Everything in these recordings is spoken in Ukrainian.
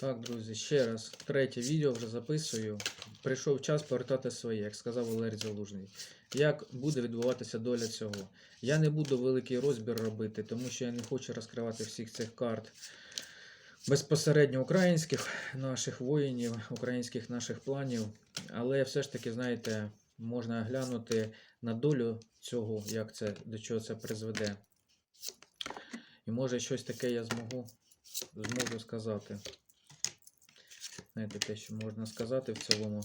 Так, друзі, ще раз. Третє відео вже записую. Прийшов час повертати своє, як сказав Валерій Залужний. Як буде відбуватися доля цього? Я не буду великий розбір робити, тому що я не хочу розкривати всіх цих карт безпосередньо українських наших воїнів, українських наших планів. Але все ж таки, знаєте, можна глянути на долю цього, як це, до чого це призведе. І може щось таке я змогу, зможу сказати. Знаєте, те, що можна сказати в цілому.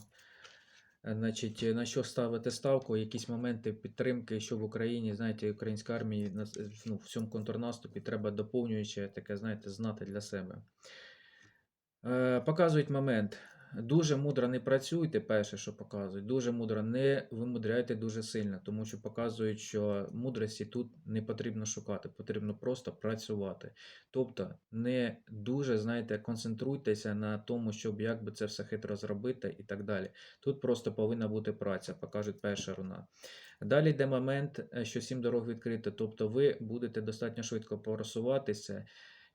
Е, Значить, е, на що ставити ставку, якісь моменти підтримки, що в Україні, знаєте, українська армія ну, в цьому контрнаступі треба доповнююче таке, знаєте, знати для себе. Е, показують момент. Дуже мудро не працюйте, перше, що показують. Дуже мудро не вимудряйте дуже сильно, тому що показують, що мудрості тут не потрібно шукати, потрібно просто працювати. Тобто не дуже, знаєте, концентруйтеся на тому, щоб як би це все хитро зробити і так далі. Тут просто повинна бути праця, покажуть перша руна. Далі йде момент, е, що сім дорог відкрито, тобто ви будете достатньо швидко просуватися.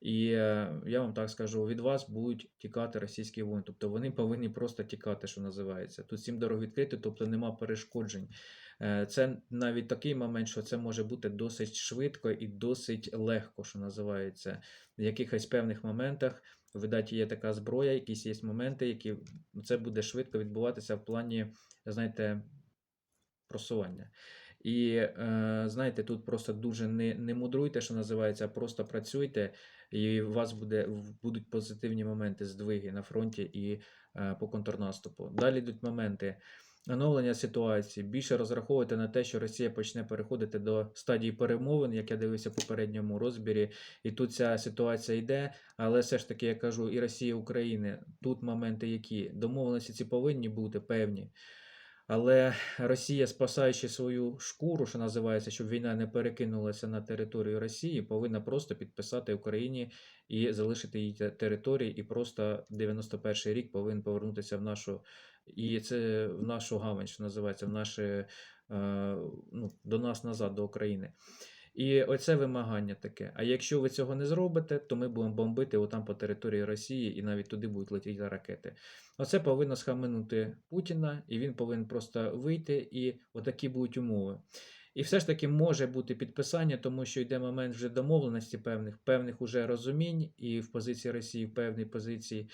І е, я вам так скажу, від вас будуть тікати російські воїни. Тобто вони повинні просто тікати, що називається. Тут сім дорог відкрито, тобто нема перешкоджень. Е, Це навіть такий момент, що це може бути досить швидко і досить легко, що називається. В якихось певних моментах, видать, є така зброя, якісь є моменти, які це буде швидко відбуватися в плані, знаєте, просування. І е, знаєте, тут просто дуже не, не мудруйте, що називається, а просто працюйте, і у вас буде, будуть позитивні моменти, здвиги на фронті і е, по контрнаступу. Далі йдуть моменти. Оновлення ситуації. Більше розраховуйте на те, що Росія почне переходити до стадії перемовин, як я дивився в попередньому розбірі. І тут ця ситуація йде, але все ж таки я кажу, і Росія, і України. Тут моменти які домовленості ці повинні бути певні. Але Росія, спасаючи свою шкуру, що називається, щоб війна не перекинулася на територію Росії, повинна просто підписати Україні і залишити її те- території, і просто 91-й рік повинен повернутися в нашу і це в нашу гавань, що називається, в наше, е, ну, до нас назад, до України. І оце вимагання таке. А якщо ви цього не зробите, то ми будемо бомбити отам по території Росії, і навіть туди будуть летіти ракети. Оце повинно схаменути Путіна, і він повинен просто вийти, і отакі будуть умови. І все ж таки може бути підписання, тому що йде момент вже домовленості певних, певних уже розумінь, і в позиції Росії, в певній позиції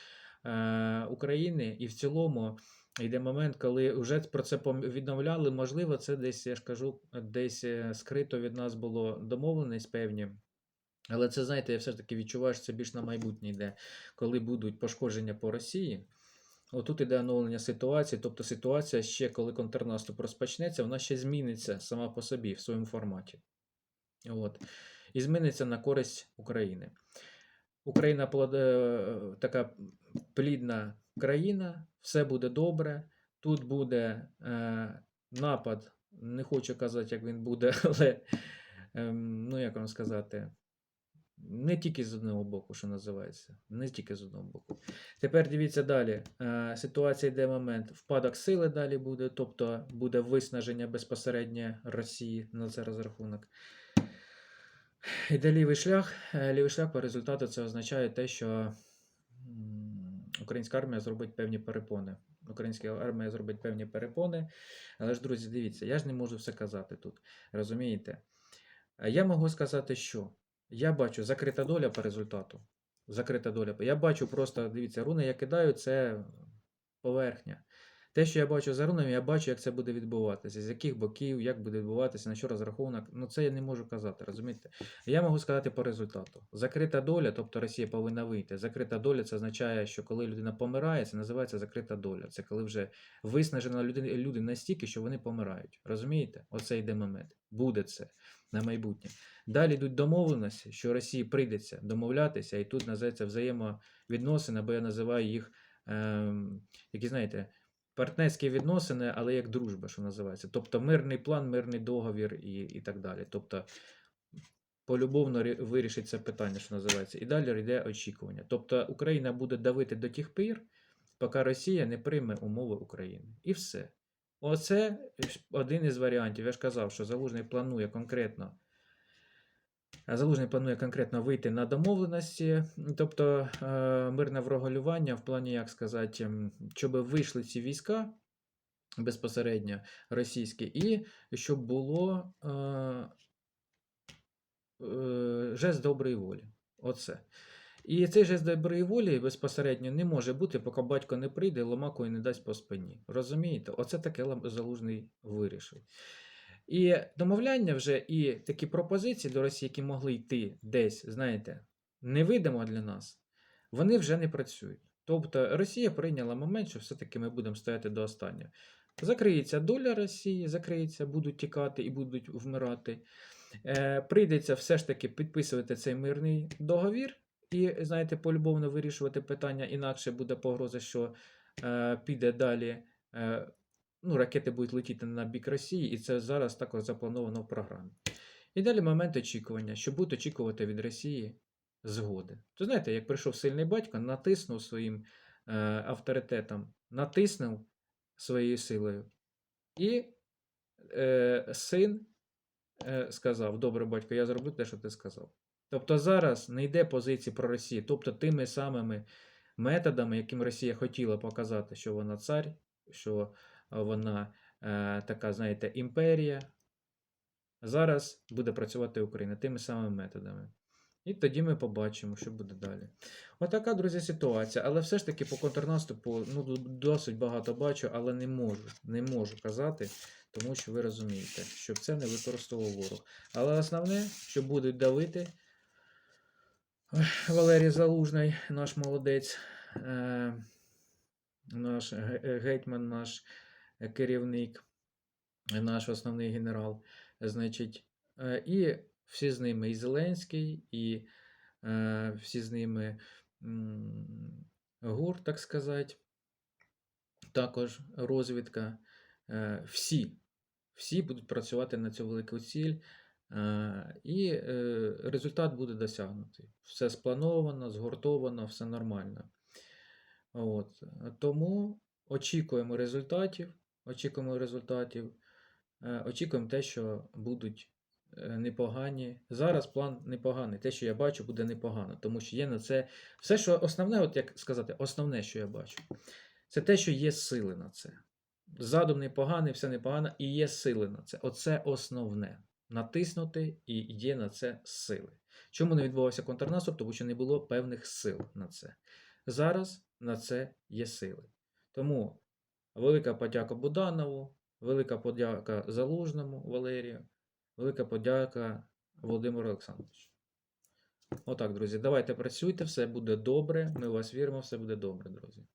України, і в цілому. Йде момент, коли вже про це повідомляли. Можливо, це десь, я ж кажу, десь е, скрито від нас було домовленість певні. Але це, знаєте, я все ж таки відчуваю, що це більш на майбутнє йде, коли будуть пошкодження по Росії. Отут іде оновлення ситуації, тобто ситуація ще, коли контрнаступ розпочнеться, вона ще зміниться сама по собі в своєму форматі. От. І зміниться на користь України. Україна е, така плідна країна, все буде добре. Тут буде е, напад, не хочу казати, як він буде, але ем, ну як вам сказати, не тільки з одного боку, що називається, не тільки з одного боку. Тепер дивіться далі. Е, ситуація йде момент. Впадок сили далі буде, тобто буде виснаження безпосередньо Росії на це розрахунок. Іде лівий шлях. Е, Лівий шлях по результату це означає те, що українська армія зробить певні перепони. Українська армія зробить певні перепони. Але ж, друзі, дивіться, я ж не можу все казати тут. Розумієте? Я можу сказати, що я бачу закрита доля по результату. Закрита доля. Я бачу просто, дивіться, руни я кидаю, це поверхня. Те, що я бачу за я бачу, як це буде відбуватися, з яких боків, як буде відбуватися, на що розрахунок. Ну це я не можу казати, розумієте? Я можу сказати по результату. Закрита доля, тобто Росія повинна вийти. Закрита доля це означає, що коли людина помирає, це називається закрита доля. Це коли вже виснажена люди настільки, що вони помирають. Розумієте? Оце йде момент. Буде це на майбутнє. Далі йдуть домовленості, що Росії прийдеться домовлятися, і тут називається взаємовідносини, або я називаю їх, ем, які знаєте, партнерські відносини, але як дружба, що називається. Тобто мирний план, мирний договір і, і так далі. Тобто полюбовно вирішить це питання, що називається. І далі йде очікування. Тобто Україна буде давити до тих пір, поки Росія не прийме умови України. І все. Оце один із варіантів. Я ж казав, що Залужний планує конкретно Залужний планує конкретно вийти на домовленості, тобто е, мирне врегулювання в плані, як сказати, щоб вийшли ці війська безпосередньо російські, і щоб було е, е, жест доброї волі. Оце. І цей жест доброї волі безпосередньо не може бути, поки батько не прийде, ломакою не дасть по спині. Розумієте? Оце таке залужний вирішив. І домовляння вже і такі пропозиції до Росії, які могли йти десь, знаєте, невидимо для нас, вони вже не працюють. Тобто Росія прийняла момент, що все-таки ми будемо стояти до останнього. Закриється доля Росії, закриється, будуть тікати і будуть вмирати. Е, прийдеться все ж таки підписувати цей мирний договір і, знаєте, полюбовно вирішувати питання, інакше буде погроза, що е, піде далі. Е, ну, ракети будуть летіти на бік Росії, і це зараз також заплановано в програмі. І далі момент очікування, що будуть очікувати від Росії згоди. То знаєте, як прийшов сильний батько, натиснув своїм е, авторитетом, натиснув своєю силою. І е, син е, сказав: Добре, батько, я зроблю те, що ти сказав. Тобто зараз не йде позиції про Росію, тобто тими самими методами, яким Росія хотіла показати, що вона цар, що вона е, така, знаєте, імперія. Зараз буде працювати Україна тими самими методами. І тоді ми побачимо, що буде далі. Отака, друзі, ситуація. Але все ж таки по контрнаступу ну, досить багато бачу, але не можу. Не можу казати, тому що ви розумієте, щоб це не використовував ворог. Але основне, що будуть давити Валерій Залужний, наш молодець, е, наш ге- гетьман, наш керівник, наш основний генерал. Значить, е, і всі з ними, і Зеленський, і е, всі з ними ГУР, так сказати, також розвідка. Е, всі, всі будуть працювати на цю велику ціль, і результат буде досягнутий. Все сплановано, згуртовано, все нормально. От. Тому очікуємо результатів, очікуємо результатів, е, очікуємо те, що будуть е, непогані. Зараз план непоганий. Те, що я бачу, буде непогано, тому що є на це все, що основне, от як сказати, основне, що я бачу, це те, що є сили на це. Задум непоганий, все непогано, і є сили на це. Оце основне. Натиснути і є на це сили. Чому не відбувався контрнаступ? Тому що не було певних сил на це. Зараз на це є сили. Тому велика подяка Буданову, велика подяка Залужному Валерію, велика подяка Володимиру Олександровичу. Отак, друзі, давайте працюйте, все буде добре. Ми в вас віримо, все буде добре, друзі.